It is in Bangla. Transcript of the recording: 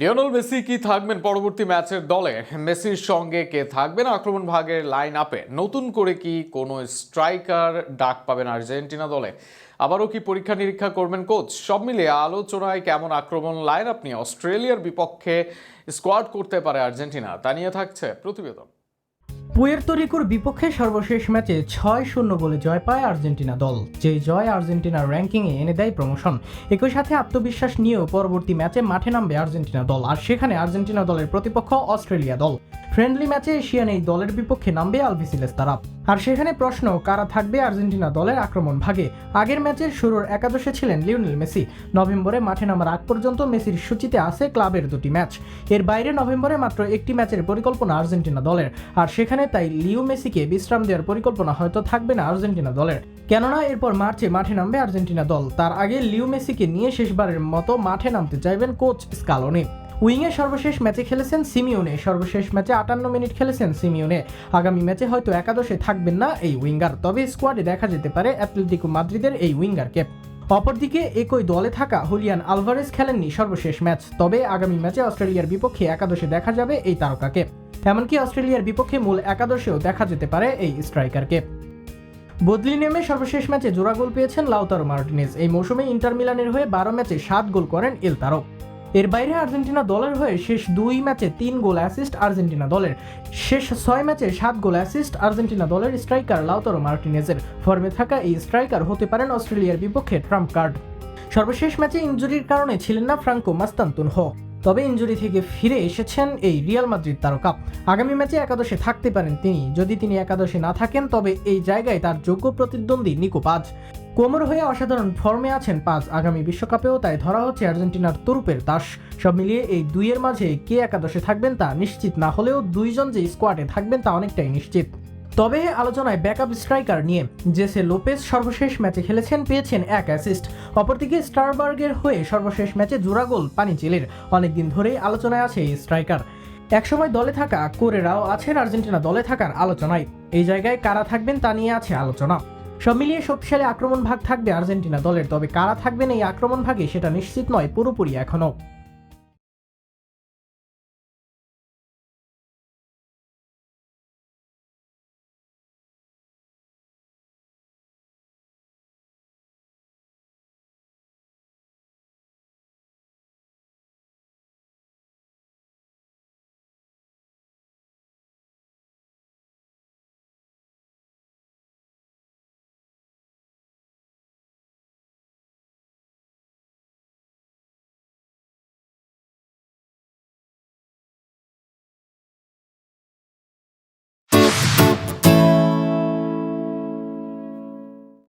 লিওনেল মেসি কি থাকবেন পরবর্তী ম্যাচের দলে? মেসির সঙ্গে কে থাকবেন আক্রমণ ভাগের লাইন আপে নতুন করে কি কোনো স্ট্রাইকার ডাক পাবেন আর্জেন্টিনা দলে? আবারও কি পরীক্ষা নিরীক্ষা করবেন কোচ? সব মিলিয়ে আলোচনায় কেমন আক্রমণ লাইন আপনি অস্ট্রেলিয়ার বিপক্ষে স্কোয়াড করতে পারে আর্জেন্টিনা? তা নিয়ে থাকছে প্রতিবেদন। পুয়ের্তো রিকোর বিপক্ষে সর্বশেষ ম্যাচে ছয় শূন্য গোলে জয় পায় আর্জেন্টিনা দল। যে জয় আর্জেন্টিনার র্যাঙ্কিংয়ে এনে দেয় প্রমোশন। একই সাথে আত্মবিশ্বাস নিয়েও পরবর্তী ম্যাচে মাঠে নামবে আর্জেন্টিনা দল, আর সেখানে আর্জেন্টিনা দলের প্রতিপক্ষ অস্ট্রেলিয়া দল। ফ্রেন্ডলি ম্যাচে এশিয়ান এই দলের বিপক্ষে নামবে আলভিসিলেস তারা আর সেখানে প্রশ্ন, কারা থাকবে আর্জেন্টিনা দলের আক্রমণ ভাগে? আগের ম্যাচের শুরুর একাদশে ছিলেন লিওনেল মেসি। নভেম্বরে মাঠে নামার আগ পর্যন্ত মেসির সূচিতে আছে ক্লাবের দুটি ম্যাচ। এর বাইরে নভেম্বরে মাত্র একটি ম্যাচের পরিকল্পনা আর্জেন্টিনা দলের। আর সেখানে তাই লিও মেসিকে বিশ্রাম দেওয়ার পরিকল্পনা হয়তো থাকবে না আর্জেন্টিনা দলের। কেননা এরপর মার্চে মাঠে নামবে আর্জেন্টিনা দল। তার আগে লিও মেসিকে নিয়ে শেষবারের মতো মাঠে নামতে চাইবেন কোচ স্কালোনি। উইংয়ে সর্বশেষ ম্যাচে খেলেছেন সিমিওনে। সর্বশেষ ম্যাচে আটান্ন মিনিট খেলেছেন সিমিওনে। আগামী ম্যাচে হয়তো একাদশে থাকবেন না এই উইঙ্গার, তবে স্কোয়াডে দেখা যেতে পারে অ্যাথলেটিকো মাদ্রিদের এই উইঙ্গারকে। অপরদিকে একই দলে থাকা হুলিয়ান আলভারেজ খেলেননি সর্বশেষ ম্যাচ, তবে আগামী ম্যাচে অস্ট্রেলিয়ার বিপক্ষে একাদশে দেখা যাবে এই তারকাকে। এমনকি অস্ট্রেলিয়ার বিপক্ষে মূল একাদশেও দেখা যেতে পারে এই স্ট্রাইকারকে। বদলি নেমে সর্বশেষ ম্যাচে জোড়া গোল পেয়েছেন লাউতারো মার্টিনেজ। এই মৌসুমে ইন্টার মিলানের হয়ে বারো ম্যাচে সাত গোল করেন এল তারো এর বাইরে আর্জেন্টিনা দলের হয়ে শেষ দুই ম্যাচে তিন গোল অ্যাসিস্ট আর্জেন্টিনা দলের। শেষ ছয় ম্যাচে সাত গোল অ্যাসিস্ট আর্জেন্টিনা দলের স্ট্রাইকার লাউতারো মার্টিনেজের। ফর্মে থাকা এই স্ট্রাইকার হতে পারেন অস্ট্রেলিয়ার বিপক্ষে ট্রাম্প কার্ড। সর্বশেষ ম্যাচে ইঞ্জুরির কারণে ছিলেন না ফ্রাঙ্কো মাস্তান্তুন হ। তবে ইনজুরি থেকে ফিরে এসেছেন এই রিয়াল মাদ্রিদ তারকা। আগামী ম্যাচে একাদশে থাকতে পারেন তিনি। যদি তিনি একাদশে না থাকেন, তবে এই জায়গায় তার যোগ্য প্রতিদ্বন্দ্বী নিকো পাজ। কোমর হয়ে অসাধারণ ফর্মে আছেন পাঁচ আগামী বিশ্বকাপেও, তাই ধরা হচ্ছে আর্জেন্টিনার তরুপের তাস সব মিলিয়ে এই দুইয়ের মাঝে কে একাদশে থাকবেন তা নিশ্চিত না হলেও দুইজন যে স্কোয়াডে থাকবেন তা অনেকটাই নিশ্চিত। তবে আলোচনায় ব্যাকআপ স্ট্রাইকার নিয়ে জেসে লোপেজ সর্বশেষ ম্যাচে খেলেছেন, পেয়েছেন এক অ্যাসিস্ট। অপরদিকে স্টারবার্গের হয়ে সর্বশেষ ম্যাচে জোড়া গোল পানি চিলের অনেকদিন ধরেই আলোচনায় আছে এই স্ট্রাইকার। একসময় দলে থাকা কোরেরাও আছেন আর্জেন্টিনা দলে থাকার আলোচনায়। এই জায়গায় কারা থাকবেন তা নিয়ে আছে আলোচনা। সব মিলিয়ে শক্তিশালী আক্রমণ ভাগ থাকবে আর্জেন্টিনা দলের, তবে কারা থাকবেন এই আক্রমণ ভাগে সেটা নিশ্চিত নয়, পুরোপুরি এখনও